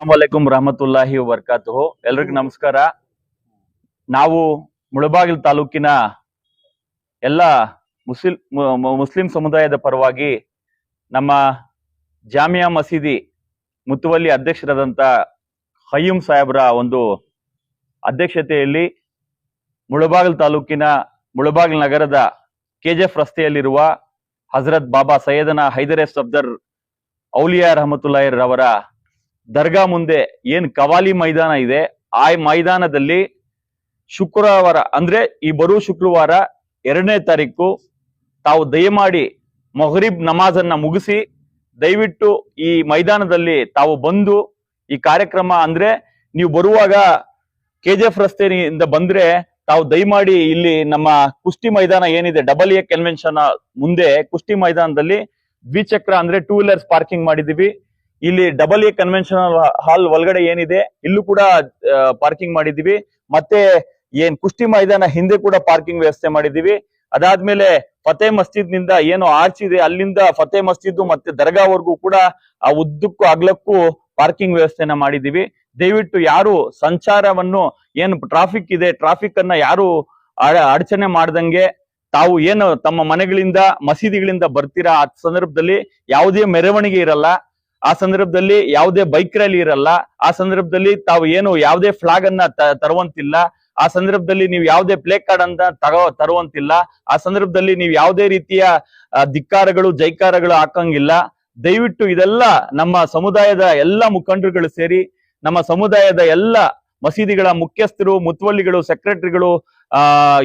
ಅಸ್ಸಲಾಮಲೈಕುಂ ರಹಮತುಲ್ಲಾಹಿ ವರ್ಕಾತು ಎಲ್ರಿಗೂ ನಮಸ್ಕಾರ. ನಾವು ಮುಳಬಾಗಿಲು ತಾಲೂಕಿನ ಎಲ್ಲ ಮುಸ್ಲಿಂ ಮುಸ್ಲಿಂ ಸಮುದಾಯದ ಪರವಾಗಿ ನಮ್ಮ ಜಾಮಿಯಾ ಮಸೀದಿ ಮುತುವಲ್ಲಿ ಅಧ್ಯಕ್ಷರಾದಂಥ ಹಯ್ಯೂಮ್ ಸಾಹೇಬ್ರ ಒಂದು ಅಧ್ಯಕ್ಷತೆಯಲ್ಲಿ ಮುಳಬಾಗಿಲು ತಾಲೂಕಿನ ಮುಳಬಾಗಿಲು ನಗರದ ಕೆಜೆಫ್ ರಸ್ತೆಯಲ್ಲಿರುವ ಹಜರತ್ ಬಾಬಾ ಸೈಯದನ ಹೈದರ್ ಎಫ್ ಸಫ್ದರ್ ಔಲಿಯಾ ರಹಮತುಲ್ಲಾಹಿರ್ ರವರ ದರ್ಗಾ ಮುಂದೆ ಏನ್ ಕವಾಲಿ ಮೈದಾನ ಇದೆ, ಆ ಮೈದಾನದಲ್ಲಿ ಶುಕ್ರವಾರ, ಅಂದ್ರೆ ಈ ಬರುವ ಶುಕ್ರವಾರ ಎರಡನೇ ತಾರೀಕು ತಾವು ದಯಮಾಡಿ ಮೊಹರಿಬ್ ನಮಾಜನ್ನ ಮುಗಿಸಿ ದಯವಿಟ್ಟು ಈ ಮೈದಾನದಲ್ಲಿ ತಾವು ಬಂದು ಈ ಕಾರ್ಯಕ್ರಮ, ಅಂದ್ರೆ ನೀವು ಬರುವಾಗ ಕೆ ಜಿ ಎಫ್ ರಸ್ತೆಯಿಂದ ಬಂದ್ರೆ ತಾವು ದಯಮಾಡಿ ಇಲ್ಲಿ ನಮ್ಮ ಕುಸ್ತಿ ಮೈದಾನ ಏನಿದೆ ಡಬಲ್ ಎ ಕನ್ವೆನ್ಷನ್ ಮುಂದೆ ಕುಸ್ತಿ ಮೈದಾನದಲ್ಲಿ ದ್ವಿಚಕ್ರ, ಅಂದ್ರೆ ಟೂ ವೀಲರ್ಸ್ ಪಾರ್ಕಿಂಗ್ ಮಾಡಿದೀವಿ ಇಲ್ಲಿ ಡಬಲ್ ಎ ಕನ್ವೆನ್ಷನ್ ಹಾಲ್ ಒಳಗಡೆ ಏನಿದೆ, ಇಲ್ಲೂ ಕೂಡ ಪಾರ್ಕಿಂಗ್ ಮಾಡಿದೀವಿ ಮತ್ತೆ ಏನ್ ಕುಸ್ತಿ ಮೈದಾನ ಹಿಂದೆ ಕೂಡ ಪಾರ್ಕಿಂಗ್ ವ್ಯವಸ್ಥೆ ಮಾಡಿದೀವಿ ಅದಾದ್ಮೇಲೆ ಫತೇ ಮಸ್ಜಿದ್ನಿಂದ ಏನು ಆರ್ಚ್ ಇದೆ, ಅಲ್ಲಿಂದ ಫತೇ ಮಸ್ಜಿದ್ ಮತ್ತೆ ದರ್ಗಾವರೆಗೂ ಕೂಡ ಆ ಉದ್ದಕ್ಕೂ ಅಗ್ಲಕ್ಕೂ ಪಾರ್ಕಿಂಗ್ ವ್ಯವಸ್ಥೆನ ಮಾಡಿದೀವಿ ದಯವಿಟ್ಟು ಯಾರು ಸಂಚಾರವನ್ನು, ಏನು ಟ್ರಾಫಿಕ್ ಇದೆ ಟ್ರಾಫಿಕ್ ಅನ್ನ ಯಾರು ಅಡಚಣೆ ಮಾಡ್ದಂಗೆ, ತಾವು ಏನು ತಮ್ಮ ಮನೆಗಳಿಂದ, ಮಸೀದಿಗಳಿಂದ ಬರ್ತೀರಾ, ಆ ಸಂದರ್ಭದಲ್ಲಿ ಯಾವುದೇ ಮೆರವಣಿಗೆ ಇರಲ್ಲ. ಆ ಸಂದರ್ಭದಲ್ಲಿ ಯಾವುದೇ ಬೈಕ್ ರ್ಯಾಲಿ ಇರಲ್ಲ. ಆ ಸಂದರ್ಭದಲ್ಲಿ ತಾವು ಏನು ಯಾವುದೇ ಫ್ಲಾಗ್ ಅನ್ನ ತರುವಂತಿಲ್ಲ. ಆ ಸಂದರ್ಭದಲ್ಲಿ ನೀವು ಯಾವುದೇ ಪ್ಲೇ ಕಾರ್ಡ್ ಅಂತ ತಗೋ, ತರುವಂತಿಲ್ಲ. ಆ ಸಂದರ್ಭದಲ್ಲಿ ನೀವು ಯಾವುದೇ ರೀತಿಯ ಧಿಕ್ಕಾರಗಳು, ಜೈಕಾರಗಳು ಹಾಕಂಗಿಲ್ಲ. ದಯವಿಟ್ಟು ಇದೆಲ್ಲ ನಮ್ಮ ಸಮುದಾಯದ ಎಲ್ಲ ಮುಖಂಡರುಗಳು ಸೇರಿ, ನಮ್ಮ ಸಮುದಾಯದ ಎಲ್ಲ ಮಸೀದಿಗಳ ಮುಖ್ಯಸ್ಥರು ಮುತುವಲ್ಲಿಗಳು ಸೆಕ್ರೆಟರಿಗಳು ಆ,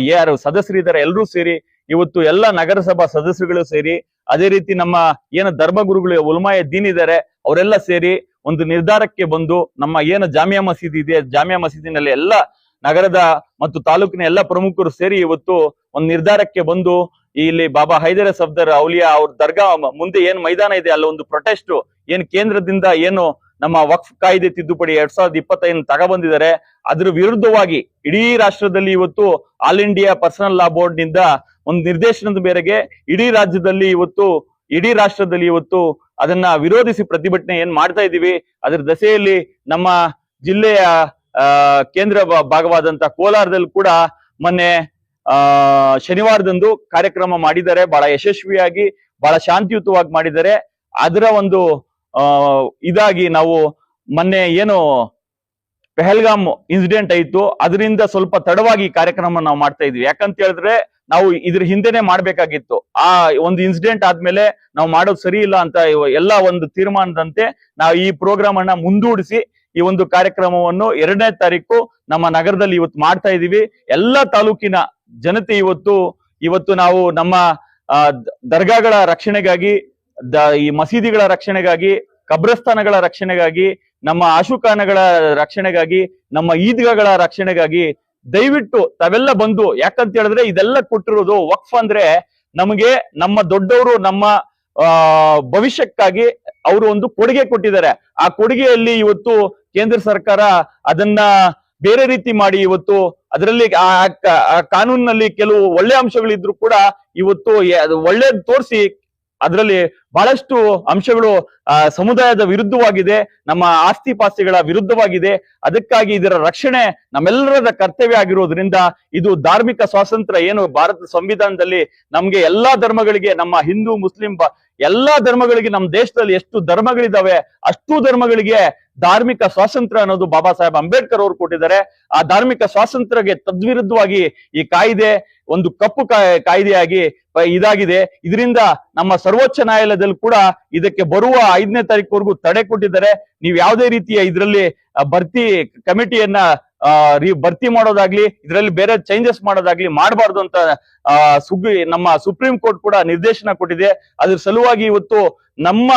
ಯಾರು ಸದಸ್ಯರಿದ್ದಾರೆ ಎಲ್ಲರೂ ಸೇರಿ ಇವತ್ತು ಎಲ್ಲ ನಗರಸಭಾ ಸದಸ್ಯರುಗಳು ಸೇರಿ, ಅದೇ ರೀತಿ ನಮ್ಮ ಏನು ಧರ್ಮಗುರುಗಳು ಉಲ್ಮಾಯ ದೀನ್ ಇದ್ದಾರೆ ಅವರೆಲ್ಲ ಸೇರಿ ಒಂದು ನಿರ್ಧಾರಕ್ಕೆ ಬಂದು ನಮ್ಮ ಏನು ಜಾಮಿಯಾ ಮಸೀದಿ ಇದೆ, ಜಾಮಿಯಾ ಮಸೀದಿನಲ್ಲಿ ಎಲ್ಲ ನಗರದ ಮತ್ತು ತಾಲೂಕಿನ ಎಲ್ಲ ಪ್ರಮುಖರು ಸೇರಿ ಇವತ್ತು ಒಂದು ನಿರ್ಧಾರಕ್ಕೆ ಬಂದು ಇಲ್ಲಿ ಬಾಬಾ ಹೈದರ ಸಫ್ದರ್ ಅವಲಿಯಾ ಅವ್ರ ದರ್ಗಾ ಮುಂದೆ ಏನ್ ಮೈದಾನ ಇದೆ ಅಲ್ಲ ಒಂದು ಪ್ರೊಟೆಸ್ಟ್ ಏನ್ ಕೇಂದ್ರದಿಂದ ಏನು ನಮ್ಮ ವಕ್ಫ್ ಕಾಯ್ದೆ ತಿದ್ದುಪಡಿ ಎರಡ್ ಸಾವಿರದ ಇಪ್ಪತ್ತೈದು ತಗಬಂದಿದ್ದಾರೆ. ಅದ್ರ ವಿರುದ್ಧವಾಗಿ ಇಡೀ ರಾಷ್ಟ್ರದಲ್ಲಿ ಇವತ್ತು ಆಲ್ ಇಂಡಿಯಾ ಪರ್ಸನಲ್ ಲಾ ಬೋರ್ಡ್ನಿಂದ ಒಂದು ನಿರ್ದೇಶನದ ಮೇರೆಗೆ ಇಡೀ ರಾಜ್ಯದಲ್ಲಿ ಇವತ್ತು, ಇಡೀ ರಾಷ್ಟ್ರದಲ್ಲಿ ಇವತ್ತು ಅದನ್ನ ವಿರೋಧಿಸಿ ಪ್ರತಿಭಟನೆ ಏನ್ ಮಾಡ್ತಾ ಇದೀವಿ ಅದರ ದಸೆಯಲ್ಲಿ ನಮ್ಮ ಜಿಲ್ಲೆಯ ಕೇಂದ್ರ ಭಾಗವಾದಂತ ಕೋಲಾರದಲ್ಲಿ ಕೂಡ ಮೊನ್ನೆ, ಆ, ಶನಿವಾರದಂದು ಕಾರ್ಯಕ್ರಮ ಮಾಡಿದ್ದಾರೆ. ಬಹಳ ಯಶಸ್ವಿಯಾಗಿ, ಬಹಳ ಶಾಂತಿಯುತವಾಗಿ ಮಾಡಿದ್ದಾರೆ. ಅದರ ಒಂದು ಇದಾಗಿ ನಾವು ಮೊನ್ನೆ ಏನು ಪೆಹಲ್ಗಾಮ್ ಇನ್ಸಿಡೆಂಟ್ ಆಯ್ತು, ಅದರಿಂದ ಸ್ವಲ್ಪ ತಡವಾಗಿ ಕಾರ್ಯಕ್ರಮ ನಾವು ಮಾಡ್ತಾ ಇದ್ವಿ. ಯಾಕಂತ ಹೇಳಿದ್ರೆ ನಾವು ಇದ್ರ ಹಿಂದೆನೆ ಮಾಡ್ಬೇಕಾಗಿತ್ತು. ಆ ಒಂದು ಇನ್ಸಿಡೆಂಟ್ ಆದ್ಮೇಲೆ ನಾವು ಮಾಡೋದು ಸರಿ ಇಲ್ಲ ಅಂತ ಎಲ್ಲ ಒಂದು ತೀರ್ಮಾನದಂತೆ ನಾವು ಈ ಪ್ರೋಗ್ರಾಮ್ ಅನ್ನ ಮುಂದೂಡಿಸಿ, ಈ ಒಂದು ಕಾರ್ಯಕ್ರಮವನ್ನು ಎರಡನೇ ತಾರೀಕು ನಮ್ಮ ನಗರದಲ್ಲಿ ಇವತ್ತು ಮಾಡ್ತಾ ಇದೀವಿ ಎಲ್ಲ ತಾಲೂಕಿನ ಜನತೆ ಇವತ್ತು ಇವತ್ತು ನಾವು ನಮ್ಮ ದರ್ಗಾಗಳ ರಕ್ಷಣೆಗಾಗಿ ದ- ಈ ಮಸೀದಿಗಳ ರಕ್ಷಣೆಗಾಗಿ, ಕಬ್ರಸ್ಥಾನಗಳ ರಕ್ಷಣೆಗಾಗಿ, ನಮ್ಮ ಆಶುಖಾನಗಳ ರಕ್ಷಣೆಗಾಗಿ, ನಮ್ಮ ಈದ್ಗಾಗಳ ರಕ್ಷಣೆಗಾಗಿ ದಯವಿಟ್ಟು ತಾವೆಲ್ಲ ಬಂದು, ಯಾಕಂತ ಹೇಳಿದ್ರೆ ಇದೆಲ್ಲ ಕೊಟ್ಟಿರೋದು ವಕ್ಫ್ ಅಂದ್ರೆ ನಮಗೆ ನಮ್ಮ ದೊಡ್ಡವರು, ನಮ್ಮ ಭವಿಷ್ಯಕ್ಕಾಗಿ ಅವರು ಒಂದು ಕೊಡುಗೆ ಕೊಟ್ಟಿದ್ದಾರೆ. ಆ ಕೊಡುಗೆಯಲ್ಲಿ ಇವತ್ತು ಕೇಂದ್ರ ಸರ್ಕಾರ ಅದನ್ನ ಬೇರೆ ರೀತಿ ಮಾಡಿ ಇವತ್ತು ಅದರಲ್ಲಿ ಆ ಕಾನೂನಿನಲ್ಲಿ ಕೆಲವು ಒಳ್ಳೆ ಅಂಶಗಳಿದ್ರು ಕೂಡ ಇವತ್ತು ಒಳ್ಳೇದ್ ತೋರಿಸಿ ಅದರಲ್ಲಿ ಬಹಳಷ್ಟು ಅಂಶಗಳು ಸಮುದಾಯದ ವಿರುದ್ಧವಾಗಿದೆ, ನಮ್ಮ ಆಸ್ತಿ ಪಾಸ್ತಿಗಳ ವಿರುದ್ಧವಾಗಿದೆ. ಅದಕ್ಕಾಗಿ ಇದರ ರಕ್ಷಣೆ ನಮ್ಮೆಲ್ಲರದ ಕರ್ತವ್ಯ ಆಗಿರೋದ್ರಿಂದ ಇದು ಧಾರ್ಮಿಕ ಸ್ವಾತಂತ್ರ್ಯ ಏನು ಭಾರತ ಸಂವಿಧಾನದಲ್ಲಿ ನಮ್ಗೆ ಎಲ್ಲಾ ಧರ್ಮಗಳಿಗೆ, ನಮ್ಮ ಹಿಂದೂ, ಮುಸ್ಲಿಂ ಎಲ್ಲಾ ಧರ್ಮಗಳಿಗೆ, ನಮ್ಮ ದೇಶದಲ್ಲಿ ಎಷ್ಟು ಧರ್ಮಗಳಿದಾವೆ, ಅಷ್ಟು ಧರ್ಮಗಳಿಗೆ ಧಾರ್ಮಿಕ ಸ್ವಾತಂತ್ರ್ಯ ಅನ್ನೋದು ಬಾಬಾ ಸಾಹೇಬ್ ಅಂಬೇಡ್ಕರ್ ಅವರು ಕೊಟ್ಟಿದ್ದಾರೆ. ಆ ಧಾರ್ಮಿಕ ಸ್ವಾತಂತ್ರ್ಯಗೆ ತದ್ವಿರುದ್ಧವಾಗಿ ಈ ಕಾಯ್ದೆ ಒಂದು ಕಪ್ಪು ಕಾಯ್- ಕಾಯ್ದೆಯಾಗಿ ಇದಾಗಿದೆ. ಇದರಿಂದ ನಮ್ಮ ಸರ್ವೋಚ್ಚ ನ್ಯಾಯಾಲಯದಲ್ಲಿ ಕೂಡ ಇದಕ್ಕೆ ಬರುವ ಐದನೇ ತಾರೀಕುವರೆಗೂ ತಡೆ ಕೊಟ್ಟಿದ್ದಾರೆ. ನೀವು ಯಾವುದೇ ರೀತಿಯ ಇದರಲ್ಲಿ ಭರ್ತಿ ಕಮಿಟಿಯನ್ನ ಭರ್ತಿ ಮಾಡೋದಾಗ್ಲಿ, ಇದರಲ್ಲಿ ಬೇರೆ ಚೇಂಜಸ್ ಮಾಡೋದಾಗ್ಲಿ ಮಾಡಬಾರ್ದು ಅಂತ ಸುಗ್ ನಮ್ಮ ಸುಪ್ರೀಂ ಕೋರ್ಟ್ ಕೂಡ ನಿರ್ದೇಶನ ಕೊಟ್ಟಿದೆ. ಅದ್ರ ಸಲುವಾಗಿ ಇವತ್ತು ನಮ್ಮ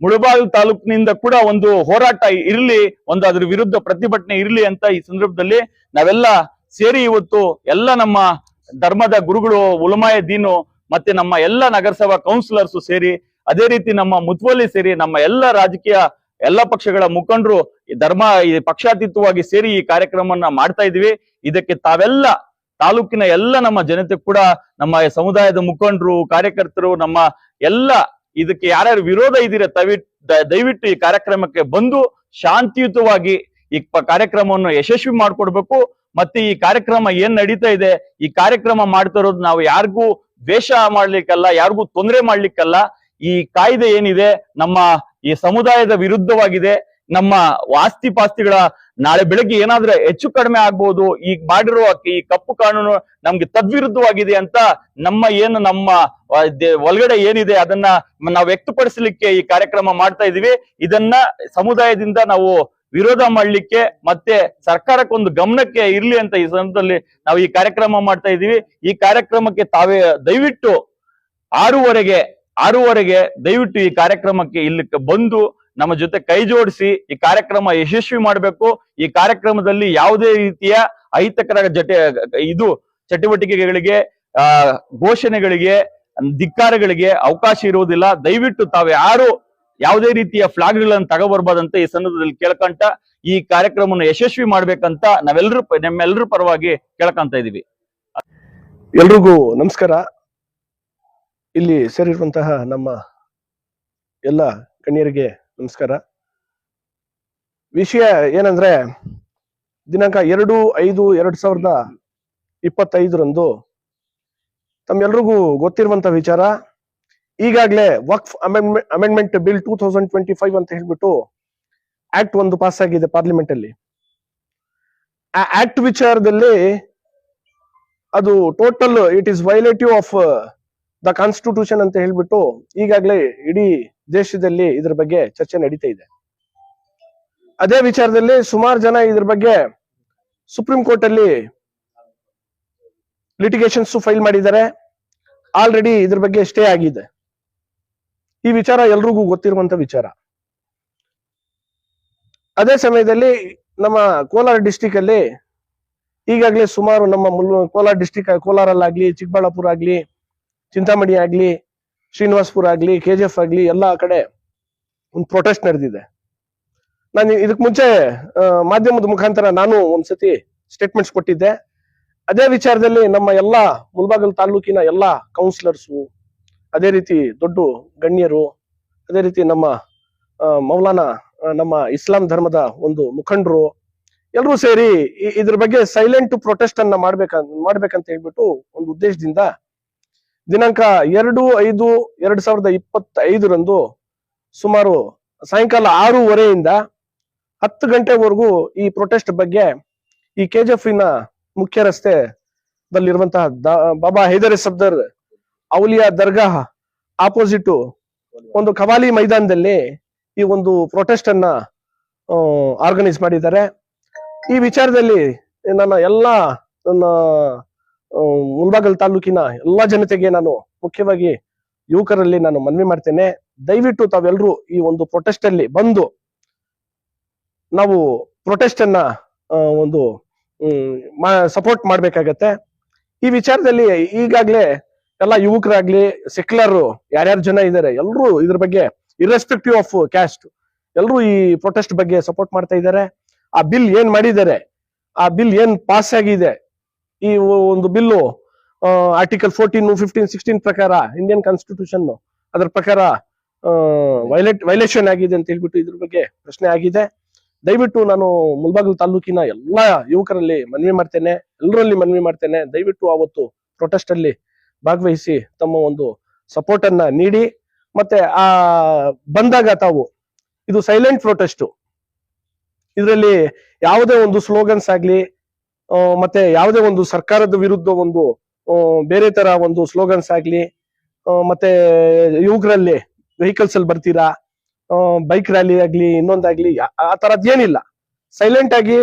ಮುಳಬಾಗಿಲು ತಾಲೂಕಿನಿಂದ ಕೂಡ ಒಂದು ಹೋರಾಟ ಇರಲಿ, ಒಂದು ಅದ್ರ ವಿರುದ್ಧ ಪ್ರತಿಭಟನೆ ಇರಲಿ ಅಂತ ಈ ಸಂದರ್ಭದಲ್ಲಿ ನಾವೆಲ್ಲ ಸೇರಿ ಇವತ್ತು ಎಲ್ಲ ನಮ್ಮ ಧರ್ಮದ ಗುರುಗಳು ಉಲಮಾಯ ದೀನು ಮತ್ತೆ ನಮ್ಮ ಎಲ್ಲ ನಗರಸಭಾ ಕೌನ್ಸಿಲರ್ಸ್ ಸೇರಿ, ಅದೇ ರೀತಿ ನಮ್ಮ ಮುತ್ವಲ್ಲಿ ಸೇರಿ, ನಮ್ಮ ಎಲ್ಲ ರಾಜಕೀಯ ಎಲ್ಲ ಪಕ್ಷಗಳ ಮುಖಂಡರು ಧರ್ಮ, ಈ ಪಕ್ಷಾತೀತವಾಗಿ ಸೇರಿ ಈ ಕಾರ್ಯಕ್ರಮವನ್ನ ಮಾಡ್ತಾ ಇದೀವಿ ಇದಕ್ಕೆ ತಾವೆಲ್ಲ, ತಾಲೂಕಿನ ಎಲ್ಲ ನಮ್ಮ ಜನತೆ ಕೂಡ, ನಮ್ಮ ಸಮುದಾಯದ ಮುಖಂಡರು, ಕಾರ್ಯಕರ್ತರು, ನಮ್ಮ ಎಲ್ಲ ಇದಕ್ಕೆ ಯಾರ್ಯಾರು ವಿರೋಧ ಇದ್ದೀರಾ ತವಿ ದಯವಿಟ್ಟು ಈ ಕಾರ್ಯಕ್ರಮಕ್ಕೆ ಬಂದು ಶಾಂತಿಯುತವಾಗಿ ಈ ಕಾರ್ಯಕ್ರಮವನ್ನು ಯಶಸ್ವಿ ಮಾಡ್ಕೊಡ್ಬೇಕು. ಮತ್ತೆ ಈ ಕಾರ್ಯಕ್ರಮ ಏನ್ ನಡೀತಾ ಇದೆ? ಈ ಕಾರ್ಯಕ್ರಮ ಮಾಡ್ತಾ ನಾವು ಯಾರಿಗೂ ದ್ವೇಷ ಮಾಡ್ಲಿಕ್ಕಲ್ಲ, ಯಾರಿಗೂ ತೊಂದರೆ ಮಾಡ್ಲಿಕ್ಕಲ್ಲ. ಈ ಕಾಯ್ದೆ ಏನಿದೆ? ನಮ್ಮ ಈ ಸಮುದಾಯದ ವಿರುದ್ಧವಾಗಿದೆ. ನಮ್ಮ ಆಸ್ತಿ ಪಾಸ್ತಿಗಳ ನಾಳೆ ಬೆಳಗ್ಗೆ ಏನಾದ್ರೆ ಹೆಚ್ಚು ಕಡಿಮೆ ಆಗ್ಬಹುದು ಈಗ ಮಾಡಿರುವ ಈ ಕಪ್ಪು ಕಾನೂನು ನಮ್ಗೆ ತದ್ವಿರುದ್ಧವಾಗಿದೆ ಅಂತ ನಮ್ಮ ಏನು ನಮ್ಮ ಒಳಗಡೆ ಏನಿದೆ ಅದನ್ನ ನಾವು ವ್ಯಕ್ತಪಡಿಸಲಿಕ್ಕೆ ಈ ಕಾರ್ಯಕ್ರಮ ಮಾಡ್ತಾ ಇದೀವಿ. ಇದನ್ನ ಸಮುದಾಯದಿಂದ ನಾವು ವಿರೋಧ ಮಾಡ್ಲಿಕ್ಕೆ ಮತ್ತೆ ಸರ್ಕಾರಕ್ಕೊಂದು ಗಮನಕ್ಕೆ ಇರ್ಲಿ ಅಂತ ಈ ಸಂದರ್ಭದಲ್ಲಿ ನಾವು ಈ ಕಾರ್ಯಕ್ರಮ ಮಾಡ್ತಾ ಇದ್ದೀವಿ. ಈ ಕಾರ್ಯಕ್ರಮಕ್ಕೆ ತಾವೇ ದಯವಿಟ್ಟು ಆರೂವರೆಗೆ ಆರೂವರೆಗೆ ದಯವಿಟ್ಟು ಈ ಕಾರ್ಯಕ್ರಮಕ್ಕೆ ಇಲ್ಲಿ ಬಂದು ನಮ್ಮ ಜೊತೆ ಕೈ ಜೋಡಿಸಿ ಈ ಕಾರ್ಯಕ್ರಮ ಯಶಸ್ವಿ ಮಾಡಬೇಕು. ಈ ಕಾರ್ಯಕ್ರಮದಲ್ಲಿ ಯಾವುದೇ ರೀತಿಯ ಅಹಿತಕರ ಜಟೆ, ಇದು ಚಟುವಟಿಕೆಗಳಿಗೆ ಘೋಷಣೆಗಳಿಗೆ, ಧಿಕ್ಕಾರಗಳಿಗೆ ಅವಕಾಶ ಇರುವುದಿಲ್ಲ. ದಯವಿಟ್ಟು ತಾವು ಯಾರು ಯಾವುದೇ ರೀತಿಯ ಫ್ಲಾಗ್ಗಳನ್ನು ಈ ಸಂದರ್ಭದಲ್ಲಿ ಕೇಳ್ಕಂತ ಈ ಕಾರ್ಯಕ್ರಮವನ್ನು ಯಶಸ್ವಿ ಮಾಡ್ಬೇಕಂತ ನಾವೆಲ್ಲರೂ ನಮ್ಮೆಲ್ಲರೂ ಪರವಾಗಿ ಕೇಳ್ಕಂತ ಇದೀವಿ. ಎಲ್ರಿಗೂ ನಮಸ್ಕಾರ. ಇಲ್ಲಿ ಸೇರಿರುವಂತಹ ನಮ್ಮ ಎಲ್ಲ ಗಣ್ಯರಿಗೆ ನಮಸ್ಕಾರ. ವಿಷಯ ಏನಂದ್ರೆ, ದಿನಾಂಕ ಎರಡು, ಐದು, ಎರಡ್ ಸಾವಿರದ ಇಪ್ಪತ್ತೈದರಂದು ತಮ್ಮೆಲ್ರಿಗೂ ಗೊತ್ತಿರುವಂತ ವಿಚಾರ ಈಗಾಗಲೇ Waqf amendment amendment bill two thousand twenty five ಅಂತ ಹೇಳ್ಬಿಟ್ಟು ಆಕ್ಟ್ ಒಂದು ಪಾಸ್ ಆಗಿದೆ ಪಾರ್ಲಿಮೆಂಟ್ ಅಲ್ಲಿ. ಆ ಆಕ್ಟ್ ವಿಚಾರದಲ್ಲಿ ಅದು total it is violative of the constitution ಅಂತ ಹೇಳ್ಬಿಟ್ಟು ಈಗಾಗಲೇ ಇಡೀ ದೇಶದಲ್ಲಿ ಇದ್ರ ಬಗ್ಗೆ ಚರ್ಚೆ ನಡೀತಾ ಇದೆ. ಅದೇ ವಿಚಾರದಲ್ಲಿ ಸುಮಾರು ಜನ ಇದ್ರ ಬಗ್ಗೆ ಸುಪ್ರೀಂ ಕೋರ್ಟ್ ಅಲ್ಲಿ ಲಿಟಿಗೇಷನ್ಸ್ ಫೈಲ್ ಮಾಡಿದ್ದಾರೆ. ಆಲ್ರೆಡಿ ಇದ್ರ ಬಗ್ಗೆ ಸ್ಟೇ ಆಗಿದೆ. ಈ ವಿಚಾರ ಎಲ್ರಿಗೂ ಗೊತ್ತಿರುವಂತ ವಿಚಾರ. ಅದೇ ಸಮಯದಲ್ಲಿ ನಮ್ಮ ಕೋಲಾರ ಡಿಸ್ಟಿಕ್ ಅಲ್ಲಿ ಈಗಾಗಲೇ ಸುಮಾರು ನಮ್ಮ ಮುಲ್- ಕೋಲಾರ ಡಿಸ್ಟಿಕ್ ಕೋಲಾರಲ್ಲಾಗ್ಲಿ, ಚಿಕ್ಕಬಳ್ಳಾಪುರ ಆಗ್ಲಿ, ಚಿಂತಾಮಣಿ ಆಗ್ಲಿ, ಶ್ರೀನಿವಾಸ್ಪುರ ಆಗ್ಲಿ ಕೆ ಜಿ ಎಫ್ ಆಗ್ಲಿ ಎಲ್ಲಾ ಕಡೆ ಒಂದು ಪ್ರೊಟೆಸ್ಟ್ ನಡೆದಿದೆ. ನಾನು ಇದಕ್ ಮುಂಚೆ ಮಾಧ್ಯಮದ ಮುಖಾಂತರ ನಾನು ಒಂದ್ಸತಿ ಸ್ಟೇಟ್ಮೆಂಟ್ಸ್ ಕೊಟ್ಟಿದ್ದೆ. ಅದೇ ವಿಚಾರದಲ್ಲಿ ನಮ್ಮ ಎಲ್ಲಾ ಮುಲ್ಬಾಗಲ್ ತಾಲೂಕಿನ ಎಲ್ಲಾ ಕೌನ್ಸಿಲರ್ಸು ಅದೇ ರೀತಿ ದೊಡ್ಡ ಗಣ್ಯರು, ಅದೇ ರೀತಿ ನಮ್ಮ ಮೌಲಾನ ನಮ್ಮ ಇಸ್ಲಾಂ ಧರ್ಮದ ಒಂದು ಮುಖಂಡರು ಎಲ್ಲರೂ ಸೇರಿ ಇದ್ರ ಬಗ್ಗೆ ಸೈಲೆಂಟ್ ಪ್ರೊಟೆಸ್ಟ್ ಅನ್ನ ಮಾಡ್ಬೇಕ, ಮಾಡ್ಬೇಕಂತ ಹೇಳ್ಬಿಟ್ಟು ಒಂದು ಉದ್ದೇಶದಿಂದ ದಿನಾಂಕ ಎರಡು ಐದು ಎರಡ್ ಸಾವಿರದ ಇಪ್ಪತ್ತೈದರಂದು ಸುಮಾರು ಸಾಯಂಕಾಲ ಆರೂವರೆಯಿಂದ ಹತ್ತು ಗಂಟೆವರೆಗೂ ಈ ಪ್ರೊಟೆಸ್ಟ್ ಬಗ್ಗೆ ಈ ಕೆಜಿಎಫ್ ಇನ ಮುಖ್ಯ ರಸ್ತೆದಲ್ಲಿರುವಂತಹ ದಲ್ಲಿರುವಂತಹ ಬಾಬಾ ಹೈದರ್ ಸಬ್ದರ್ ಔಲಿಯಾ ದರ್ಗಾ ಆಪೋಸಿಟ್ ಒಂದು ಕವಾಲಿ ಮೈದಾನದಲ್ಲಿ ಈ ಒಂದು ಪ್ರೊಟೆಸ್ಟ್ ಅನ್ನ ಆರ್ಗನೈಸ್ ಮಾಡಿದ್ದಾರೆ. ಈ ವಿಚಾರದಲ್ಲಿ ನನ್ನ ಎಲ್ಲ ನನ್ನ ಮುಲ್ಬಾಗಲ್ ತಾಲೂಕಿನ ಎಲ್ಲ ಜನತೆಗೆ ನಾನು ಮುಖ್ಯವಾಗಿ ಯುವಕರಲ್ಲಿ ನಾನು ಮನವಿ ಮಾಡ್ತೇನೆ. ದಯವಿಟ್ಟು ತಾವೆಲ್ಲರೂ ಈ ಒಂದು ಪ್ರೊಟೆಸ್ಟ್ ಅಲ್ಲಿ ಬಂದು ನಾವು ಪ್ರೊಟೆಸ್ಟ್ ಅನ್ನ ಒಂದು ಸಪೋರ್ಟ್ ಮಾಡ್ಬೇಕಾಗತ್ತೆ. ಈ ವಿಚಾರದಲ್ಲಿ ಈಗಾಗ್ಲೇ ಎಲ್ಲ ಯುವಕರಾಗ್ಲಿ ಸೆಕ್ಯುಲರ್ ಯಾರ್ಯಾರು ಜನ ಇದ್ದಾರೆ ಎಲ್ಲರೂ ಇದ್ರ ಬಗ್ಗೆ ಇರ್ರೆಸ್ಪೆಕ್ಟಿವ್ ಆಫ್ ಕ್ಯಾಸ್ಟ್ ಎಲ್ಲರೂ ಈ ಪ್ರೊಟೆಸ್ಟ್ ಬಗ್ಗೆ ಸಪೋರ್ಟ್ ಮಾಡ್ತಾ ಇದ್ದಾರೆ ಆ ಬಿಲ್ ಏನ್ ಮಾಡಿದ್ದಾರೆ, ಆ ಬಿಲ್ ಏನ್ ಪಾಸ್ ಆಗಿದೆ, ಈ ಒಂದು bill article fourteen fifteen sixteen ಪ್ರಕಾರ ಇಂಡಿಯನ್ ಕಾನ್ಸ್ಟಿಟ್ಯೂಷನ್ ಅದರ ಪ್ರಕಾರ ವೈಲೇಟ್ ವೈಲೇಷನ್ ಆಗಿದೆ ಅಂತ ಹೇಳ್ಬಿಟ್ಟು ಇದ್ರ ಬಗ್ಗೆ ಪ್ರಶ್ನೆ ಆಗಿದೆ. ದಯವಿಟ್ಟು ನಾನು ಮುಲ್ಬಾಗಲ್ ತಾಲೂಕಿನ ಎಲ್ಲಾ ಯುವಕರಲ್ಲಿ ಮನವಿ ಮಾಡ್ತೇನೆ ಎಲ್ಲರಲ್ಲಿ ಮನವಿ ಮಾಡ್ತೇನೆ. ದಯವಿಟ್ಟು ಅವತ್ತು ಪ್ರೊಟೆಸ್ಟ್ ಅಲ್ಲಿ ಭಾಗವಹಿಸಿ ತಮ್ಮ ಒಂದು ಸಪೋರ್ಟ್ ಅನ್ನ ನೀಡಿ ಮತ್ತೆ ಆ ಬಂದಾಗ ತಾವು ಇದು ಸೈಲೆಂಟ್ ಪ್ರೊಟೆಸ್ಟ್ ಇದರಲ್ಲಿ ಯಾವುದೇ ಒಂದು ಸ್ಲೋಗನ್ಸ್ ಆಗ್ಲಿ ಮತ್ತೆ ಯಾವುದೇ ಒಂದು ಸರ್ಕಾರದ ವಿರುದ್ಧ ಒಂದು ಬೇರೆ ತರ ಒಂದು ಸ್ಲೋಗನ್ಸ್ ಆಗ್ಲಿ ಮತ್ತೆ ಯುವಕರಲ್ಲಿ ವೆಹಿಕಲ್ಸ್ ಅಲ್ಲಿ ಬರ್ತೀರಾ ಬೈಕ್ ರ್ಯಾಲಿ ಆಗ್ಲಿ, ಇನ್ನೊಂದಾಗ್ಲಿ ಆ ತರದ್ ಏನಿಲ್ಲ. ಸೈಲೆಂಟ್ ಆಗಿ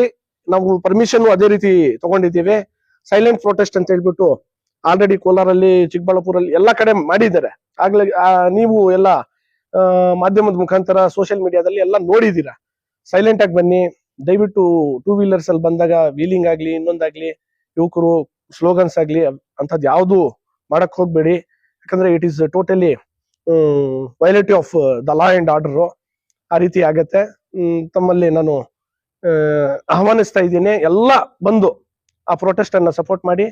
ನಾವು ಪರ್ಮಿಷನ್ ಅದೇ ರೀತಿ ತಗೊಂಡಿದ್ದೀವಿ. ಸೈಲೆಂಟ್ ಪ್ರೊಟೆಸ್ಟ್ ಅಂತ ಹೇಳ್ಬಿಟ್ಟು ಆಲ್ರೆಡಿ ಕೋಲಾರಲ್ಲಿ ಚಿಕ್ಕಬಳ್ಳಾಪುರಲ್ಲಿ ಎಲ್ಲ ಕಡೆ ಮಾಡಿದ್ದಾರೆ. ಆಗ್ಲೇ ನೀವು ಎಲ್ಲ ಮಾಧ್ಯಮದ ಮುಖಾಂತರ ಸೋಷಿಯಲ್ ಮೀಡಿಯಾದಲ್ಲಿ ಎಲ್ಲ ನೋಡಿದೀರಾ ಸೈಲೆಂಟ್ ಆಗಿ ಬನ್ನಿ. ದಯವಿಟ್ಟು ಟೂ ವೀಲರ್ಸ್ ಅಲ್ಲಿ ಬಂದಾಗ ವೀಲಿಂಗ್ ಆಗ್ಲಿ, ಇನ್ನೊಂದಾಗ್ಲಿ, ಯುವಕರು ಸ್ಲೋಗನ್ಸ್ ಆಗ್ಲಿ ಅಂತದ್ ಯಾವುದು ಮಾಡಕ್ ಹೋಗ್ಬೇಡಿ. ಯಾಕಂದ್ರೆ it is totally violative of the law and order ಆ ರೀತಿ ಆಗತ್ತೆ. ತಮ್ಮಲ್ಲಿ ನಾನು ಆಹ್ವಾನಿಸ್ತಾ ಇದ್ದೀನಿ. ಎಲ್ಲ ಬಂದು ಆ ಪ್ರೊಟೆಸ್ಟ್ ಅನ್ನ ಸಪೋರ್ಟ್ ಮಾಡಿ.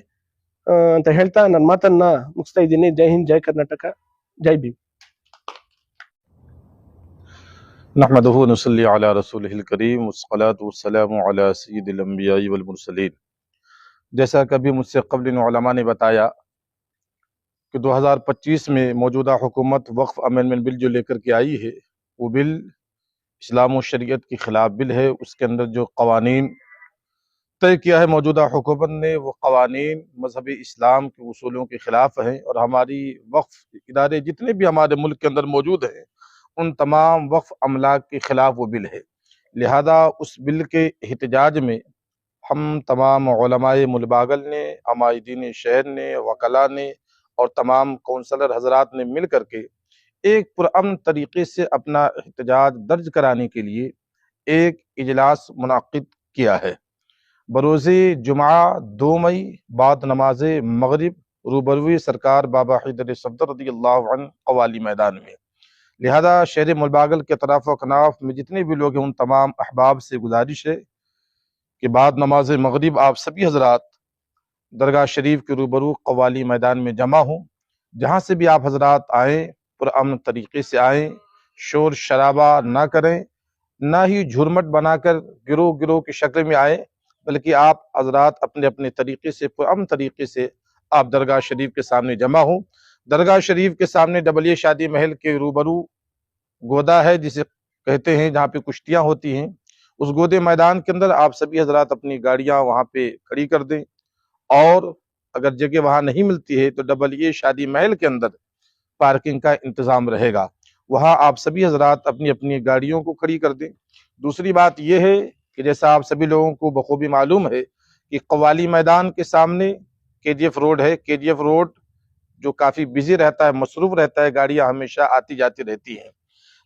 ಅಂತ ಹೇಳ್ತಾ ನನ್ನ ಮಾತನ್ನ ಮುಗಿಸ್ತಾ ಇದ್ದೀನಿ ಜೈ ಹಿಂದ್ ಜೈ ಕರ್ನಾಟಕ ಜೈ ಭೀಮ್ طے کیا ہے موجودہ حکومت نے، وہ قوانین مذہبی اسلام کے اصولوں کے خلاف ہیں اور ہماری وقف ادارے جتنے بھی ہمارے ملک کے اندر موجود ہیں، ان تمام وقف املاک کے خلاف وہ بل ہے۔ لہذا اس بل کے احتجاج میں ہم تمام علماء ملباغل نے، عمائدین شہر نے وکلا نے اور تمام کونسلر حضرات نے مل کر کے ایک پرامن طریقے سے اپنا احتجاج درج کرانے کے لیے ایک اجلاس منعقد کیا ہے۔ بروز جمعہ دو مئی بعد نماز مغرب روبروی سرکار بابا حیدر صفدر رضی اللہ عنہ قوالی میدان میں۔ لہذا شہر ملباغل کے طرف و کناف میں جتنے بھی لوگ ہیں، ان تمام احباب سے گزارش ہے کہ بعد نماز مغرب آپ سبھی حضرات درگاہ شریف کے روبرو قوالی میدان میں جمع ہوں۔ جہاں سے بھی آپ حضرات آئیں، پرامن طریقے سے آئیں، شور شرابہ نہ کریں، نہ ہی جھرمٹ بنا کر گروہ گروہ کی شکل میں آئیں بلکہ آپ حضرات اپنے اپنے طریقے سے پرام طریقے سے آپ درگاہ شریف کے سامنے جمع ہوں۔ درگاہ شریف کے سامنے ڈبلی شادی محل کے روبرو گودا ہے جسے کہتے ہیں جہاں پہ کشتیاں ہوتی ہیں۔ اس گودے میدان کے اندر آپ سبھی حضرات اپنی گاڑیاں وہاں پہ کھڑی کر دیں۔ اور اگر جگہ وہاں نہیں ملتی ہے تو ڈبلی شادی محل کے اندر پارکنگ کا انتظام رہے گا۔ وہاں آپ سبھی حضرات اپنی اپنی گاڑیوں کو کھڑی کر دیں۔ دوسری بات یہ ہے کہ جیسا آپ سبھی لوگوں کو بخوبی معلوم ہے کہ قوالی میدان کے سامنے کے ڈی ایف روڈ ہے۔ کے ڈی ایف روڈ جو کافی بزی رہتا ہے، مصروف رہتا ہے، گاڑیاں ہمیشہ آتی جاتی رہتی ہیں۔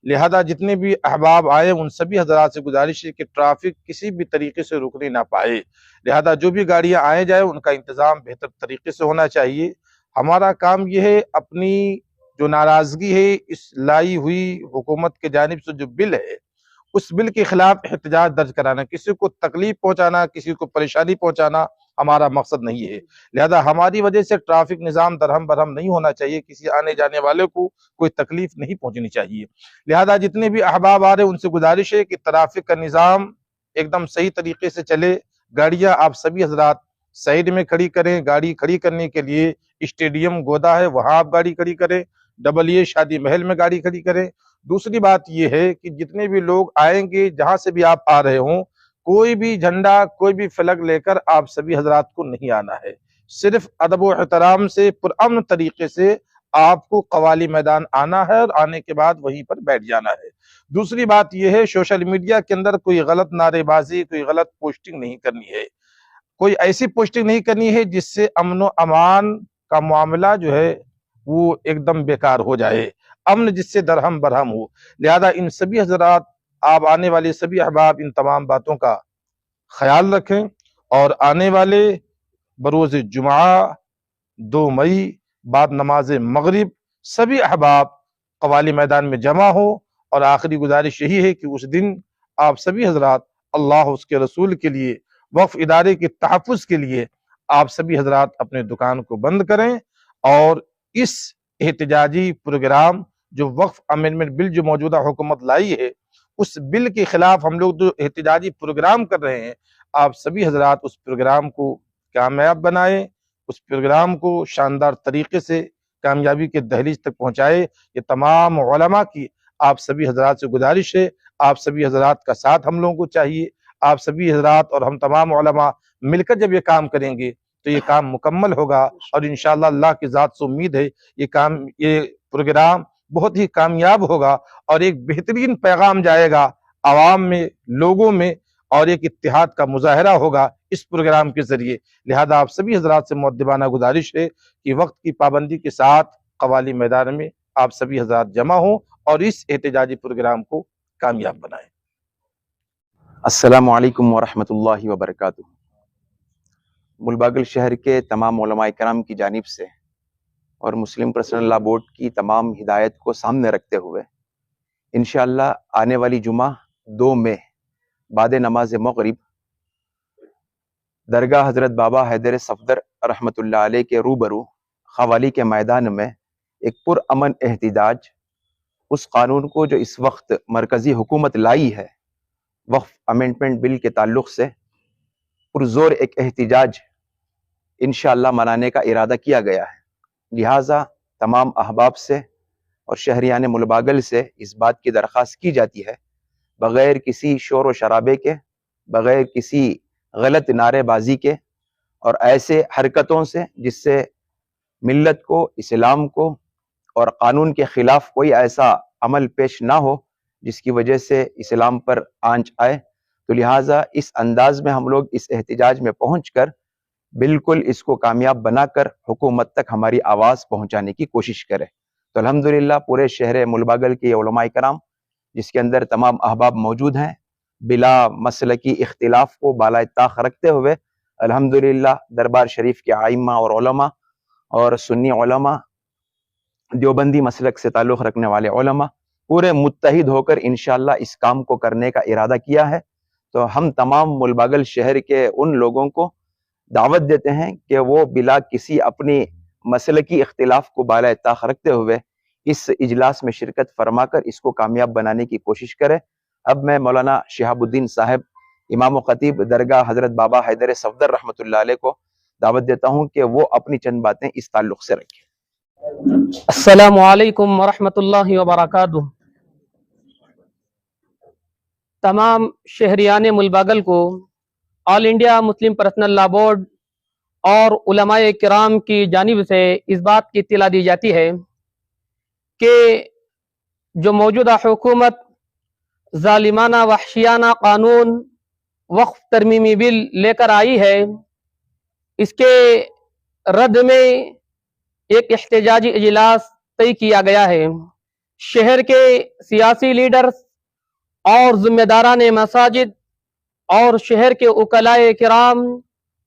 لہذا جتنے بھی احباب آئے، ان سبھی حضرات سے گزارش ہے کہ ٹرافک کسی بھی طریقے سے رکنے نہ پائے۔ لہذا جو بھی گاڑیاں آئے جائیں، ان کا انتظام بہتر طریقے سے ہونا چاہیے۔ ہمارا کام یہ ہے، اپنی جو ناراضگی ہے، اس لائی ہوئی حکومت کے جانب سے جو بل ہے اس بل کے خلاف احتجاج درج کرانا، کسی کو تکلیف پہنچانا، کسی کو پریشانی پہنچانا ہمارا مقصد نہیں ہے۔ لہذا ہماری وجہ سے ٹرافک نظام درہم برہم نہیں ہونا چاہیے، کسی آنے جانے والے کو کوئی تکلیف نہیں پہنچنی چاہیے۔ لہذا جتنے بھی احباب آ رہے ان سے گزارش ہے کہ ٹرافک کا نظام ایک دم صحیح طریقے سے چلے۔ گاڑیاں آپ سبھی حضرات سائڈ میں کھڑی کریں، گاڑی کھڑی کرنے کے لیے اسٹیڈیم گودا ہے، وہاں آپ گاڑی کھڑی کریں۔ ڈبل اے شادی محل میں گاڑی کھڑی کریں۔ دوسری بات یہ ہے کہ جتنے بھی لوگ آئیں گے، جہاں سے بھی آپ آ رہے ہوں، کوئی بھی جھنڈا، کوئی بھی فلگ لے کر آپ سبھی حضرات کو نہیں آنا ہے۔ صرف ادب و احترام سے، پرامن طریقے سے آپ کو قوالی میدان آنا ہے اور آنے کے بعد وہیں پر بیٹھ جانا ہے۔ دوسری بات یہ ہے، سوشل میڈیا کے اندر کوئی غلط نعرے بازی، کوئی غلط پوسٹنگ نہیں کرنی ہے۔ کوئی ایسی پوسٹنگ نہیں کرنی ہے جس سے امن و امان کا معاملہ جو ہے وہ ایک دم بیکار ہو جائے۔ امن جس سے درہم برہم ہو۔ لہذا ان سبھی حضرات، آپ آنے والے سبھی احباب، ان تمام باتوں کا خیال رکھیں۔ اور آنے والے بروز جمعہ، دو مئی، بعد نماز مغرب، سبھی احباب قوالی میدان میں جمع ہو اور آخری گزارش یہی ہے کہ اس دن آپ سبھی حضرات اللہ، اس کے رسول کے لیے، وقف ادارے کے تحفظ کے لیے آپ سبھی حضرات اپنے دکان کو بند کریں۔ اور اس احتجاجی پروگرام جو وقف امینمنٹ بل جو موجودہ حکومت لائی ہے، اس بل کے خلاف ہم لوگ جو احتجاجی پروگرام کر رہے ہیں، آپ سبھی حضرات اس پروگرام کو کامیاب بنائیں، اس پروگرام کو شاندار طریقے سے کامیابی کے دہلیج تک پہنچائے یہ تمام علماء کی آپ سبھی حضرات سے گزارش ہے۔ آپ سبھی حضرات کا ساتھ ہم لوگوں کو چاہیے۔ آپ سبھی حضرات اور ہم تمام علماء مل کر جب یہ کام کریں گے تو یہ کام مکمل ہوگا اور انشاءاللہ اللہ کی ذات سے امید ہے، یہ کام، یہ پروگرام بہت ہی کامیاب ہوگا اور ایک بہترین پیغام جائے گا عوام میں، لوگوں میں اور ایک اتحاد کا مظاہرہ ہوگا اس پروگرام کے ذریعے۔ لہذا آپ سبھی حضرات سے معدبانہ گزارش ہے کہ وقت کی پابندی کے ساتھ قوالی میدان میں آپ سبھی حضرات جمع ہوں اور اس احتجاجی پروگرام کو کامیاب بنائیں۔ السلام علیکم ورحمۃ اللہ وبرکاتہ۔ ملباگل شہر کے تمام علماء کرام کی جانب سے اور مسلم پرسنل لا بورڈ کی تمام ہدایت کو سامنے رکھتے ہوئے انشاءاللہ آنے والی جمعہ دو میں بعد نماز مغرب درگاہ حضرت بابا حیدر صفدر رحمۃ اللہ علیہ کے روبرو قوالی کے میدان میں ایک پرامن احتجاج اس قانون کو جو اس وقت مرکزی حکومت لائی ہے، وقف امینڈمنٹ بل کے تعلق سے پرزور ایک احتجاج انشاءاللہ منانے کا ارادہ کیا گیا ہے۔ لہٰذا تمام احباب سے اور شہریان ملباگل سے اس بات کی درخواست کی جاتی ہے، بغیر کسی شور و شرابے کے، بغیر کسی غلط نعرے بازی کے اور ایسے حرکتوں سے جس سے ملت کو، اسلام کو اور قانون کے خلاف کوئی ایسا عمل پیش نہ ہو جس کی وجہ سے اسلام پر آنچ آئے، تو لہٰذا اس انداز میں ہم لوگ اس احتجاج میں پہنچ کر بالکل اس کو کامیاب بنا کر حکومت تک ہماری آواز پہنچانے کی کوشش کرے۔ تو الحمدللہ پورے شہر ملباگل کے علماء کرام، جس کے اندر تمام احباب موجود ہیں، بلا مسلکی اختلاف کو بالا طاق رکھتے ہوئے الحمدللہ دربار شریف کے آئمہ اور علماء اور سنی علماء، دیوبندی مسلک سے تعلق رکھنے والے علماء پورے متحد ہو کر انشاءاللہ اس کام کو کرنے کا ارادہ کیا ہے۔ تو ہم تمام ملباگل شہر کے ان لوگوں کو دعوت دیتے ہیں کہ وہ بلا کسی اپنی مسلکی اختلاف کو بالا اطاق رکھتے ہوئے اس اجلاس میں شرکت فرما کر اس کو کامیاب بنانے کی کوشش کرے۔ اب میں مولانا شہاب الدین صاحب، امام و خطیب درگاہ حضرت بابا حیدر صفدر رحمۃ اللہ علیہ کو دعوت دیتا ہوں کہ وہ اپنی چند باتیں اس تعلق سے رکھیں۔ السلام علیکم ورحمۃ اللہ وبرکاتہ۔ تمام شہریان ملباگل کو آل انڈیا مسلم پرسنل لا بورڈ اور علماء کرام کی جانب سے اس بات کی اطلاع دی جاتی ہے کہ جو موجودہ حکومت، ظالمانہ وحشیانہ قانون، وقف ترمیمی بل لے کر آئی ہے، اس کے رد میں ایک احتجاجی اجلاس طے کیا گیا ہے۔ شہر کے سیاسی لیڈرز اور ذمہ داران مساجد اور شہر کے اکلائے کرام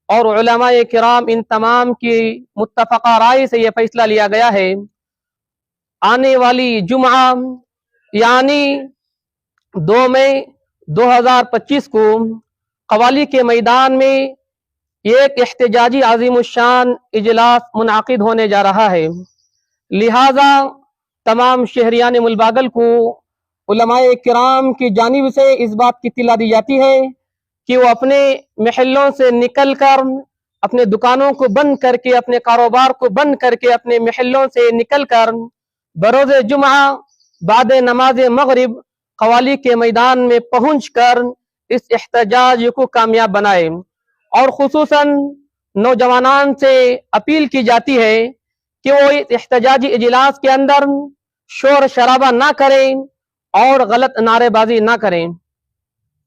اور علماء کرام ان تمام کی متفقہ رائے سے یہ فیصلہ لیا گیا ہے۔ آنے والی جمعہ یعنی دو مئی دو ہزار پچیس کو قوالی کے میدان میں ایک احتجاجی عظیم الشان اجلاس منعقد ہونے جا رہا ہے۔ لہذا تمام شہریان ملباگل کو علماء کرام کی جانب سے اس بات کی اطلاع دی جاتی ہے کہ وہ اپنے محلوں سے نکل کر اپنے دکانوں کو بند کر کے، اپنے کاروبار کو بند کر کے اپنے محلوں سے نکل کر بروز جمعہ بعد نماز مغرب قوالی کے میدان میں پہنچ کر اس احتجاج کو کامیاب بنائے۔ اور خصوصاً نوجوانان سے اپیل کی جاتی ہے کہ وہ احتجاجی اجلاس کے اندر شور شرابہ نہ کریں اور غلط نعرے بازی نہ کریں۔